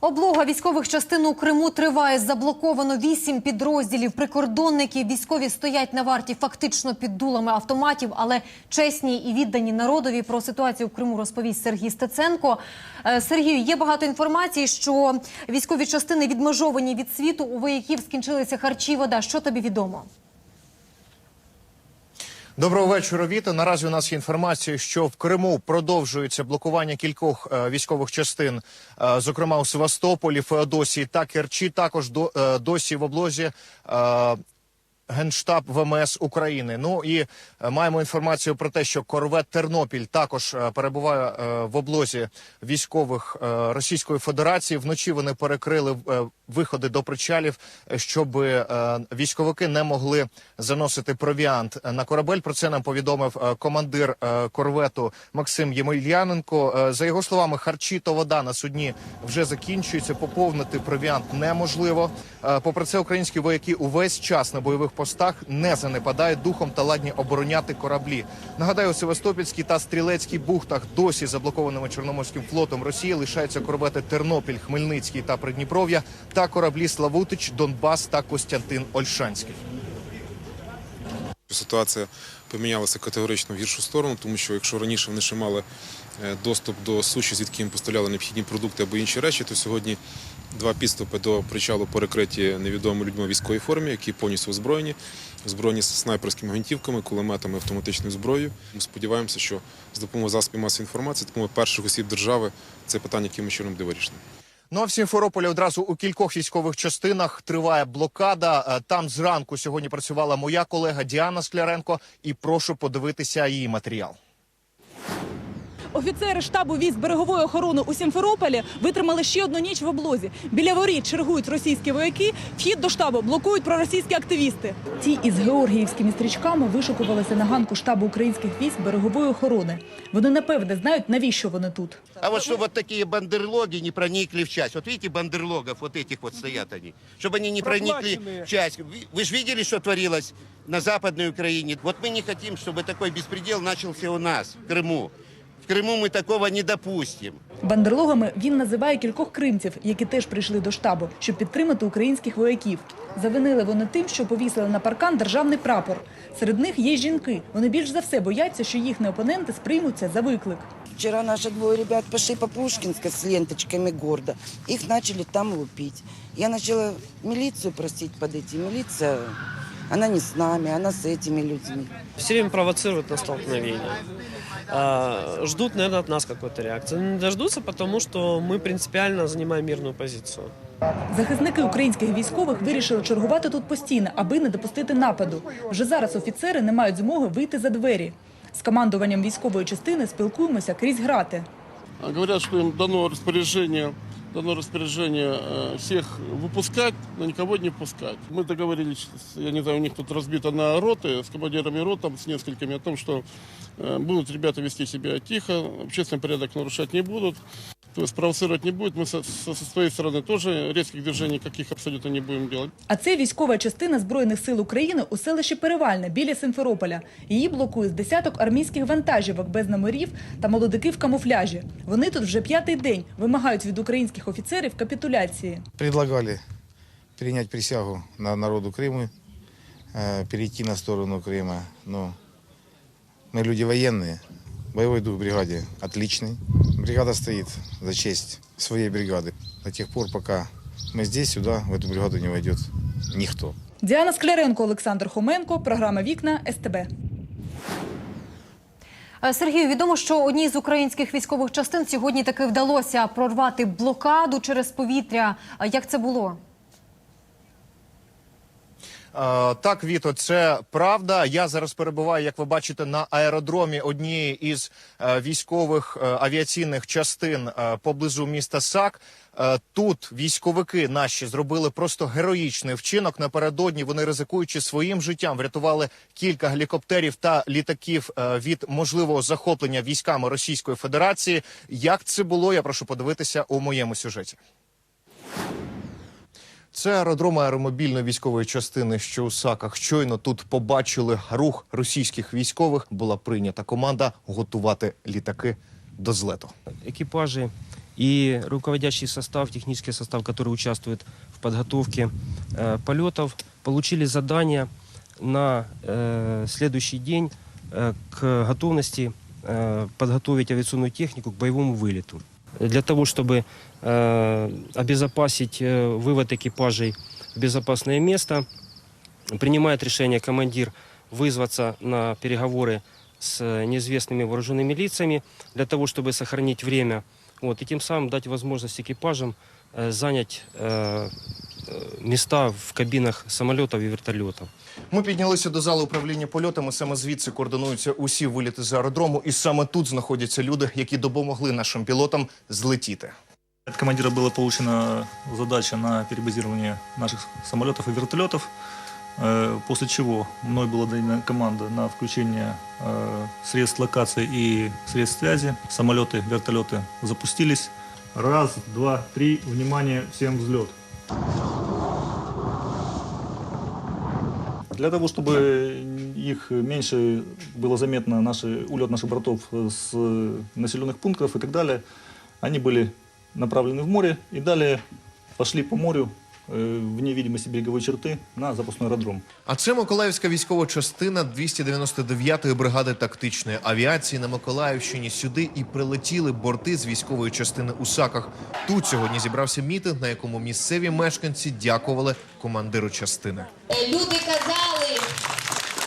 Облога військових частин у Криму триває. Заблоковано вісім підрозділів. Прикордонники військові стоять на варті фактично під дулами автоматів, але чесні і віддані народові про ситуацію в Криму розповість Сергій Стеценко. Е, Сергію, є багато інформації, що військові частини відмежовані від світу. У вояків скінчилися харчі, вода. Що тобі відомо? Доброго вечора, Віта. Наразі у нас є інформація, що в Криму продовжується блокування кількох е, військових частин, е, зокрема у Севастополі, Феодосії та Керчі. Також до, е, досі в облозі. Е, Генштаб ВМС України. Ну і е, маємо інформацію про те, що корвет Тернопіль також е, перебуває е, в облозі військових Російської Федерації. Вночі вони перекрили виходи до причалів, щоб військовики не могли заносити провіант на корабель. Про це нам повідомив командир корвету Максим Ємельяненко. За його словами, харчі та вода на судні вже закінчуються. Поповнити провіант неможливо. Попри це, українські вояки увесь час на бойових постах не занепадають духом та ладні обороняти кораблі. Нагадаю, у Севастопільській та Стрілецькій бухтах досі заблокованими Чорноморським флотом Росії лишаються корвети Тернопіль, Хмельницький та Придніпров'я та кораблі Славутич, Донбас та Костянтин Ольшанський. Ситуація помінялася категорично в гіршу сторону, тому що якщо раніше вони ще мали е, доступ до суші, звідки їм поставляли необхідні продукти або інші речі, то сьогодні два підступи до причалу перекриті невідомими людьми у військовій формі, які повністю озброєні, озброєні снайперськими гвинтівками, кулеметами, автоматичною зброєю. Ми сподіваємося, що з допомогою засобів масової інформації, допомогою перших осіб держави, це питання якимось чином буде вирішено. Ну а в Сімферополі одразу у кількох військових частинах триває блокада. Е, Там зранку сьогодні працювала моя колега Діана Скляренко, і прошу подивитися її матеріал. Офіцери штабу військ берегової охорони у Сімферополі витримали ще одну ніч в облозі. Біля воріт чергують російські вояки. Вхід до штабу блокують проросійські активісти. Ті із георгіївськими стрічками вишукувалися на ганку штабу українських військ берегової охорони. Вони напевне знають, навіщо вони тут. А вот чтобы вот такие бандерлоги не проникли в часть. Вот видите, бандерлогов, вот этих вот стоят они. Чтобы они не проникли в часть. Вы- Вы же видели, что творилось на Западной Украине? Вот мы не хотим, чтобы такой беспредел начался у нас, в Крыму. В Крыму мы такого не допустим. Бандерлогами він називає кількох кримців, які теж прийшли до штабу, щоб підтримати українських вояків. Завинили вони тим, що повісили на паркан державний прапор. Серед них є й жінки. Вони більш за все бояться, що їхні опоненти сприймуться за виклик. Вчера наши двое ребят пошли по Пушкинской с ленточками гордо. Их начали там лупить. Я начала милицию просить под эти. Милиция, она не с нами, она с этими людьми. все время провоцируют на столкновение. А, Ждут, наверное, от нас какой-то реакции. Не дождутся, потому что мы принципиально занимаем мирную позицию. Захисники українських військових вирішили чергувати тут постійно, аби не допустити нападу. Вже зараз офіцери не мають змоги вийти за двері. З командуванням військової частини спілкуємося крізь грати. Говорять, Говорят, їм дано распоряжение, дано распоряжение э, всех выпускать, но никого не впускать. Мы договорились, с- я не знаю, у них тут разбито на роты, с командирами рот, там, с несколькими, о том, что э, будут ребята вести себя тихо, общественный порядок нарушать не будут, то есть провоцировать не будет. Мы со, со- со своей стороны тоже резких движений каких абсолютно не будем делать. А це військова частина Збройних сил України у селищі Перевальне біля Симферополя. Її блокує з десяток армійських вантажівок без номерів та молодики в камуфляжі. Вони тут вже п'ятий день вимагають від українських офіцерів капітуляції. предлагали принять присягу на народу Крыма, э, перейти на сторону Крыма. Но мы люди военные, боевой дух бригады отличный. Бригада стоит за честь своей бригады. До тех пор, пока мы здесь, сюда, в эту бригаду не войдет никто. Діана Скляренко, Олександр Хоменко, програма Вікна СТБ. Е, Сергію, відомо, що одній з українських військових частин сьогодні таки вдалося прорвати блокаду через повітря. А Як це було? Е, Так, Віто, це правда. Я зараз перебуваю, як ви бачите, на аеродромі однієї із е, військових е, авіаційних частин поблизу міста САК. Тут військовики наші зробили просто героїчний вчинок. Напередодні вони ризикуючи своїм життям, врятували кілька гелікоптерів та літаків від можливого захоплення військами Російської Федерації. Як це було? Я прошу подивитися у моєму сюжеті. Це аеродром аеромобільної військової частини, що у Саках. Щойно тут побачили рух російських військових. Була прийнята команда готувати літаки до злету. екіпажі и руководящий состав, технический состав, который участвует в подготовке э, полетов, получили задание на э, следующий день э, к готовности э, подготовить авиационную технику к боевому вылету. Для того, чтобы э, обезопасить э, вывод экипажей в безопасное место, принимает решение командир вызваться на переговоры с неизвестными вооруженными лицами для того, чтобы сохранить время вот, и тем самым дать возможность экипажам э, занять э, э, места в кабинах самолетов и вертолетов. Ми піднялися до зали управління польотами. Саме звідси координуються усі виліти з аеродрому, і саме тут знаходяться люди, які допомогли нашим пілотам злетіти. От командира была получена задача на перебазирование наших самолетов и вертолетов, э, после чего мной была дана команда на включение э, средств локации и средств связи. Самолеты, вертолеты запустились. Раз, два, три, внимание, всем взлет. Для того, чтобы их меньше было заметно, наши, улет наших бортов с населенных пунктов и так далее, они были направлены в море и далее пошли по морю вне видимости береговой черты на запасной аэродром. А це Миколаївська військова частина 299-ї бригади тактичної авіації на Миколаївщині. Сюди і прилетіли борти з військової частини у Саках. Тут сьогодні зібрався мітинг, на якому місцеві мешканці дякували командиру частини. Э, Люди казали,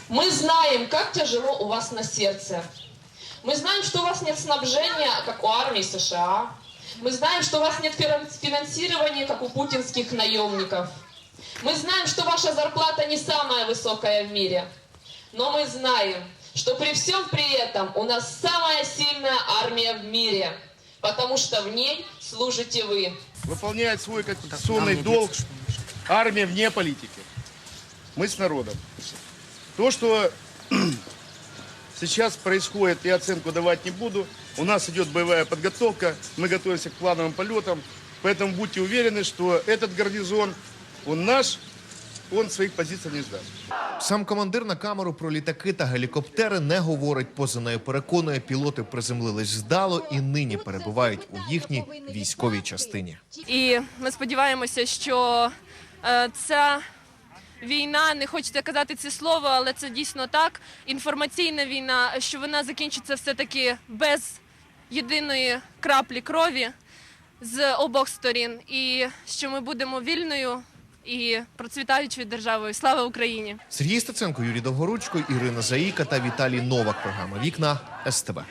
мы знаем, как тяжело у вас на сердце. Мы знаем, что у вас нет снабжения, как у армии США. Мы знаем, что у вас нет финан- финансирования, как у путинских наемников. Мы знаем, что ваша зарплата не самая высокая в мире. Но мы знаем, что при всем при этом у нас самая сильная армия в мире. Потому что в ней служите вы. Выполняет свой конституционный долг армия вне политики. Мы с народом. То, что сейчас происходит, я оценку давать не буду. У нас идет боевая подготовка, мы готовимся к плановым полетам. Поэтому будьте уверены, что этот гарнизон, он наш, он своих позиций не сдаст. Сам командир на камеру про літаки та гелікоптери не говорить. Поза нею переконує, пілоти приземлились вдало і нині перебувають у їхній військовій частині. І ми сподіваємося, що е, ця війна, не хочеться казати це слово, але це дійсно так. Інформаційна війна, що вона закінчиться все-таки без єдиної краплі крові з обох сторін, і що ми будемо вільною і процвітаючою державою. Слава Україні! Сергій Стеценко, Юрій Довгоручко, Ірина Заїка та Віталій Новак. Програма Вікна СТБ.